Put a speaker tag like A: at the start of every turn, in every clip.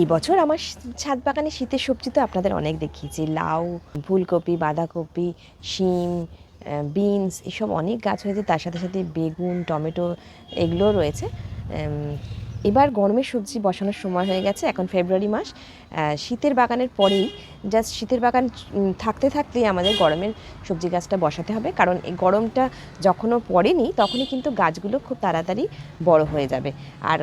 A: এই বছর আমার ছাদ বাগানে শীতের সবজি তো আপনাদের অনেক দেখিয়েছি। লাউ, ফুলকপি, বাঁধাকপি, শিম বিনস, এসব অনেক গাছ হয়েছে। তার সাথে সাথে বেগুন, টমেটো, এগুলোও রয়েছে। এবার গরমের সবজি বসানোর সময় হয়ে গেছে, এখন ফেব্রুয়ারি মাস। শীতের বাগানের পরেই জাস্ট শীতের বাগান থাকতে থাকতেই আমাদের গরমের সবজি গাছটা বসাতে হবে। কারণ এই গরমটা যখনও পড়েনি, তখনই কিন্তু গাছগুলো খুব তাড়াতাড়ি বড় হয়ে যাবে। আর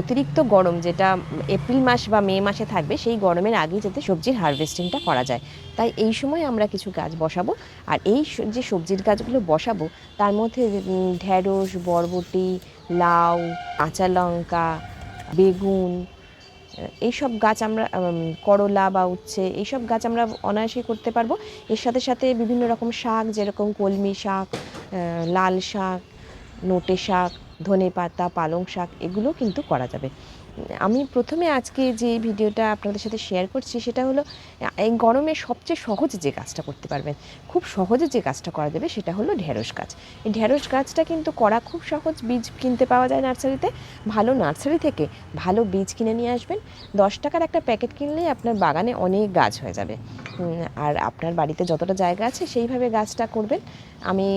A: অতিরিক্ত গরম যেটা এপ্রিল মাস বা মে মাসে থাকবে, সেই গরমের আগেই যাতে সবজির হারভেস্টিংটা করা যায়। তাই এই সময় আমরা কিছু গাছ বসাবো। আর এই যে সবজির গাছগুলো বসাবো, তার মধ্যে ঢ্যাঁড়স বরবটি লাউ, কাঁচা লঙ্কা, বেগুন এইসব গাছ আমরা করলা বা উচ্ছে, এইসব গাছ আমরা অনায়াসেই করতে পারব। এর সাথে সাথে বিভিন্ন রকম শাক, যেরকম কলমি শাক লাল শাক, নোটে শাক ধনে পাতা পালং শাক, এগুলো কিন্তু করা যাবে। আমি প্রথমে আজকে যে ভিডিওটা আপনাদের সাথে শেয়ার করছি, সেটা হলো, এই গরমে সবচেয়ে সহজে যে কাজটা করতে পারবেন, খুব সহজে যে কাজটা করা যাবে সেটা হলো ঢেঁড়স গাছ। এই ঢেঁড়স গাছটা কিন্তু করা খুব সহজ, বীজ কিনতে পাওয়া যায় নার্সারিতে। ভালো নার্সারি থেকে ভালো বীজ কিনে নিয়ে আসবেন। দশ টাকার একটা প্যাকেট কিনলেই আপনার বাগানে অনেক গাছ হয়ে যাবে। আর আপনার বাড়িতে যতটা জায়গা আছে, সেইভাবে গাছটা করবেন। আমি,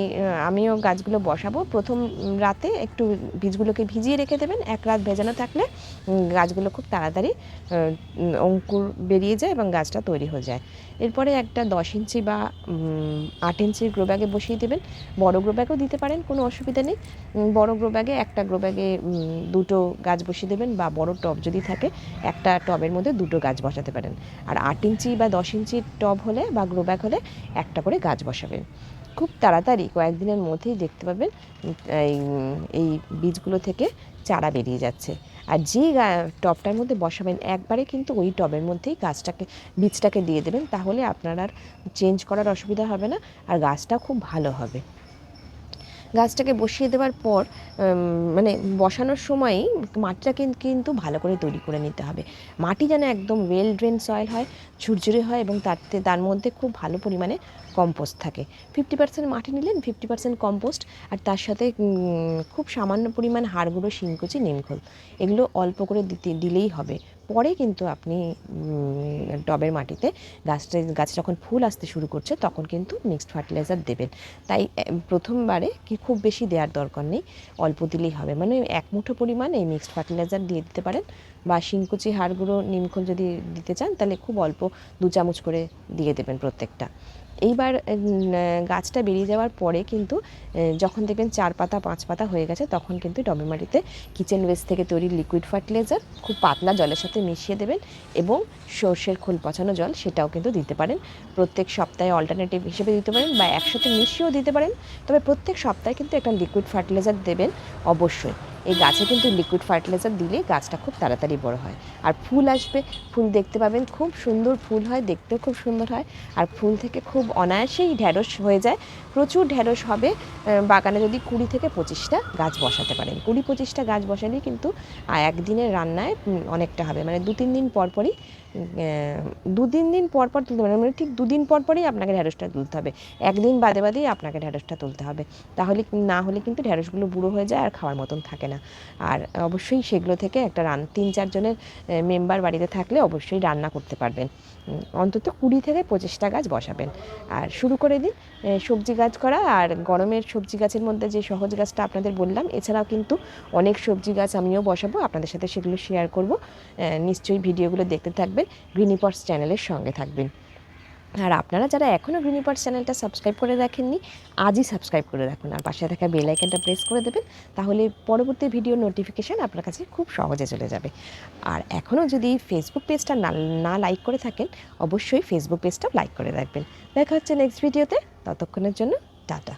A: আমিও গাছগুলো বসাবো। প্রথম রাতে একটু বীজগুলোকে ভিজিয়ে রেখে দেবেন। এক রাত ভেজানো থাকলে গাছগুলো খুব তাড়াতাড়ি অঙ্কুর বেরিয়ে যায় এবং গাছটা তৈরি হয়ে যায়। এরপরে একটা দশ ইঞ্চি বা আট ইঞ্চির গ্রো ব্যাগে বসিয়ে দেবেন। বড় গ্রো ব্যাগও দিতে পারেন, কোনো অসুবিধা নেই। বড় গ্রো ব্যাগে একটা গ্রো ব্যাগে দুটো গাছ বসিয়ে দেবেন বা বড় টব যদি থাকে, একটা টবের মধ্যে দুটো গাছ বসাতে পারেন। আর আট ইঞ্চি বা দশ ইঞ্চির টব হলে বা গ্রো ব্যাগ হলে একটা করে গাছ বসাবেন। খুব তাড়াতাড়ি কয়েকদিনের মধ্যেই দেখতে পাবেন, এই এই বীজগুলো থেকে চারা বেরিয়ে যাচ্ছে। আর যে টবটার মধ্যে বসাবেন, একবারে কিন্তু ওই টবের মধ্যেই গাছটাকে, বীজটাকে দিয়ে দেবেন, তাহলে আপনার আর চেঞ্জ করার অসুবিধা হবে না, আর গাছটা খুব ভালো হবে। গাছটাকে বসিয়ে দেওয়ার পর মানে বসানোর সময়ই মাটিটা কিন্তু ভালো করে তৈরি করে নিতে হবে। মাটি যেন একদম ওয়েল ড্রেন সয়েল হয়, ঝুরঝুরে হয় এবং তাতে তার মধ্যে খুব ভালো পরিমাণে কম্পোস্ট থাকে। ফিফটি পার্সেন্ট মাটি নিলেন ফিফটি পার্সেন্ট কম্পোস্ট আর তার সাথে খুব সামান্য পরিমাণ হাড়গুঁড়ো, শিংকুচি, নিমখোল। এগুলো অল্প করে দিতে, দিলেই হবে। পরে কিন্তু আপনি টবের মাটিতে গাছটা, গাছ যখন ফুল আসতে শুরু করছে, তখন কিন্তু মিক্সড ফার্টিলাইজার দেবেন। তাই প্রথমবারে কি খুব বেশি দেওয়ার দরকার নেই, অল্প দিলেই হবে। মানে এক মুঠো পরিমাণ এই মিক্সড ফার্টিলাইজার দিয়ে দিতে পারেন বা শিংকুচি, হাড়গুঁড়ো, নিমখোল যদি দিতে চান, তাহলে খুব অল্প দু চামচ করে দিয়ে দেবেন প্রত্যেকটা। এইবার গাছটা বেরিয়ে যাওয়ার পরে কিন্তু যখন দেখবেন চার পাতা, পাঁচ পাতা হয়ে গেছে, তখন কিন্তু টবে মাটিতে কিচেন ওয়েস্ট থেকে তৈরি লিকুইড ফার্টিলাইজার খুব পাতলা জলের সাথে মিশিয়ে দেবেন এবং সর্ষের খোল পচানো জল সেটাও কিন্তু দিতে পারেন। প্রত্যেক সপ্তাহে অল্টারনেটিভ হিসেবে দিতে পারেন বা একসাথে মিশিয়েও দিতে পারেন। তবে প্রত্যেক সপ্তাহে কিন্তু একটা লিকুইড ফার্টিলাইজার দেবেন অবশ্যই। এই গাছে কিন্তু লিকুইড ফার্টিলাইজার দিলে গাছটা খুব তাড়াতাড়ি বড় হয়। আর ফুল আসবে ফুল দেখতে পাবেন খুব সুন্দর ফুল হয় দেখতেও খুব সুন্দর হয়। আর ফুল থেকে খুব অনায়াসেই ঢ্যাঁড়স হয়ে যায়। প্রচুর ঢ্যাঁড়স হবে বাগানে যদি কুড়ি থেকে পঁচিশটা গাছ বসাতে পারেন। কুড়ি পঁচিশটা গাছ বসালেই কিন্তু একদিনের রান্নায় অনেকটা হবে। মানে দু তিন দিন পর পরই আহ, দু তিন দিন পর পর তুলতে পারেন মানে ঠিক দুদিন পর পরই আপনাকে ঢ্যাঁড়সটা তুলতে হবে। একদিন বাদে বাদেই আপনাকে ঢ্যাঁড়সটা তুলতে হবে। তাহলে না হলে কিন্তু ঢ্যাঁড়সগুলো বুড়ো হয়ে যায় আর খাওয়ার মতন থাকে না। আর অবশ্যই সেগুলো থেকে একটা রান, তিন চারজনের মেম্বার বাড়িতে থাকলে অবশ্যই রান্না করতে পারবেন। অন্তত কুড়ি থেকে পঁচিশটা গাছ বসাবেন। আর শুরু করে দিন সবজি গাছ করা আর গরমের সবজি গাছের মধ্যে যে সহজ গাছটা আপনাদের বললাম, এছাড়াও কিন্তু অনেক সবজি গাছ আমিও বসাবো। আপনাদের সাথে সেগুলো শেয়ার করব। নিশ্চয়ই ভিডিওগুলো দেখতে থাকবেন। গ্রিনিপটস চ্যানেলের সঙ্গে থাকবেন। আর আপনারা যারা এখনও গ্রিনিপটস চ্যানেলটা সাবস্ক্রাইব করে রাখেননি, আজই সাবস্ক্রাইব করে রাখুন আর পাশে থাকা বেল প্রেস করে দেবেন, তাহলে পরবর্তী ভিডিও নোটিফিকেশান আপনার কাছে খুব সহজে চলে যাবে। আর এখনও যদি ফেসবুক পেজটা না না লাইক করে থাকেন, অবশ্যই ফেসবুক পেজটা লাইক করে রাখবেন। দেখা হচ্ছে নেক্সট ভিডিওতে ততক্ষণের জন্য, টাটা।